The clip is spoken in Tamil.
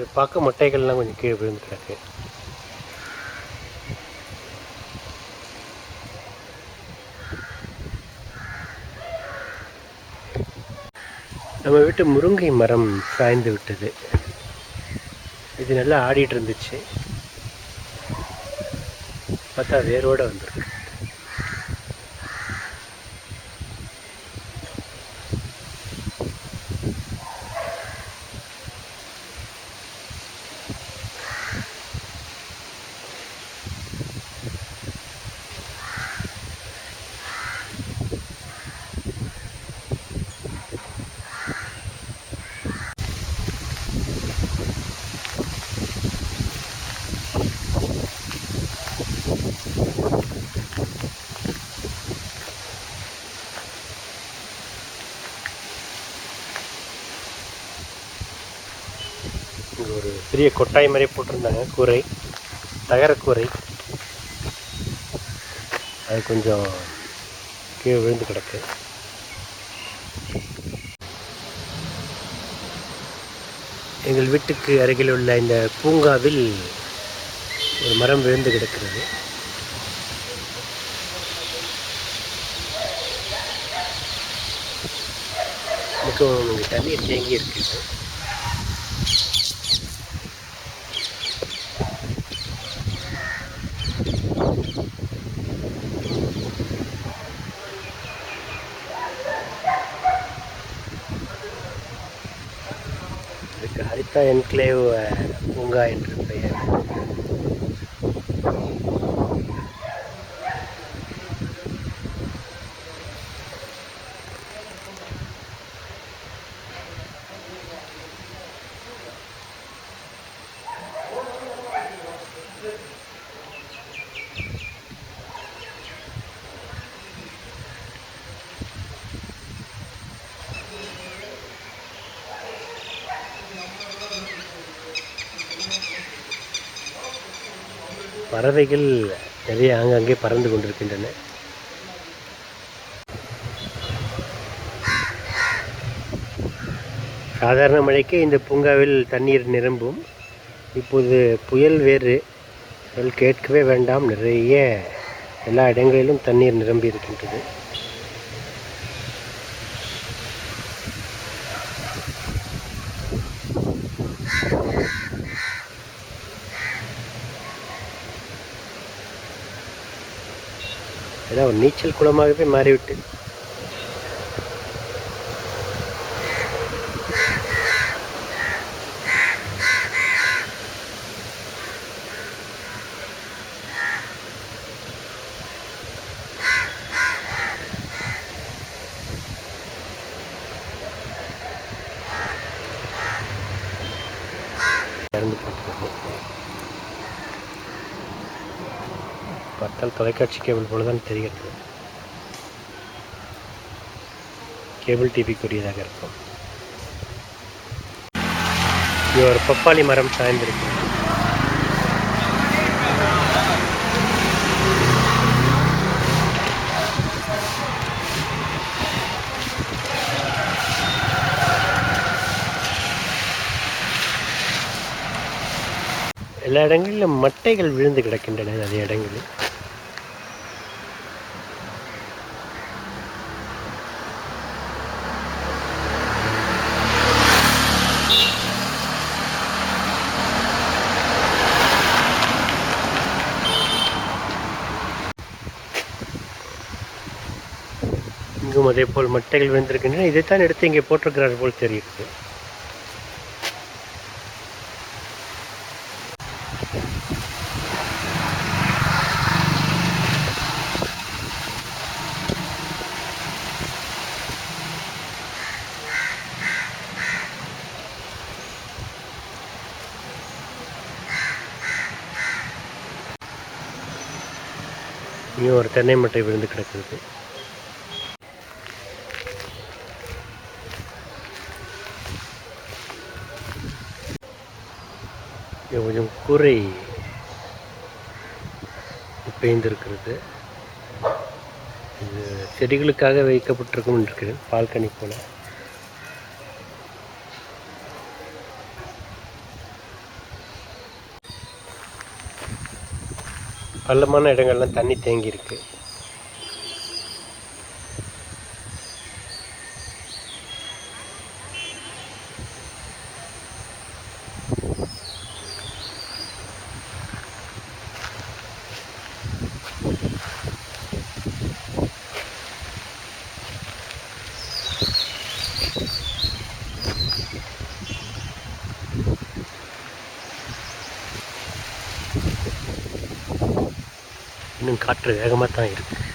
இது பார்க்க மட்டைகள்லாம் கொஞ்சம் கீழே விழுந்து கிடக்கு நம்ம வீட்டு முருங்கை மரம் சாய்ந்து விட்டது. இது நல்லா ஆடிட்டு இருந்துச்சு. பார்த்தா வேரோட வந்திருக்கு இங்கே ஒரு பெரிய கொட்டாய் மாதிரி போட்டிருந்தாங்க. கூரை தகரக்கூரை அது கொஞ்சம் கீழே விழுந்து கிடக்கு. எங்கள் வீட்டுக்கு அருகில் உள்ள இந்த பூங்காவில் ஒரு மரம் விழுந்து கிடக்கிறது. மிகவும் தண்ணீர் தேங்கி இருக்குது ஹரிதா என்க்ளேவ் பூங்கா என்று பெயர். பறவைகள் நிறைய ஆங்காங்கே பறந்து கொண்டிருக்கின்றன. சாதாரண மழைக்கு இந்த பூங்காவில் தண்ணீர் நிரம்பும். இப்போது புயல் வேறு. புயல் கேட்கவே வேண்டாம். நிறைய எல்லா இடங்களிலும் தண்ணீர் நிரம்பி இருக்கின்றது ஏதோ ஒரு நீச்சல் குளமாகவே மாறிவிட்டு. இறந்து போட்டுருக்கோம் பார்த்தால் தொலைக்காட்சி கேபிள் போலதான் தெரிகிறது. கேபிள் டிவிக்குரியதாக இருக்கும். இது ஒரு பப்பாளி மரம் சாய்ந்திருக்கு எல்லா இடங்களிலும் மட்டைகள் விழுந்து கிடக்கின்றன நிறைய இடங்களில். அதே போல் மட்டைகள் விழுந்திருக்கின்றன இதைத்தான் எடுத்து இங்கே போட்டிருக்கிறார் போல் தெரிகிறது. இங்கே ஒரு தென்னை மட்டை விழுந்து கிடக்கிறது. கொஞ்சம் கொஞ்சம் கூரை பெய்ந்திருக்கிறது இது செடிகளுக்காக வைக்கப்பட்டிருக்கும் இருக்குது பால்கனி போல். பள்ளமான இடங்கள்லாம் தண்ணி தேங்கியிருக்கு. இன்னும் காற்று வேகமாக தான் இருக்குது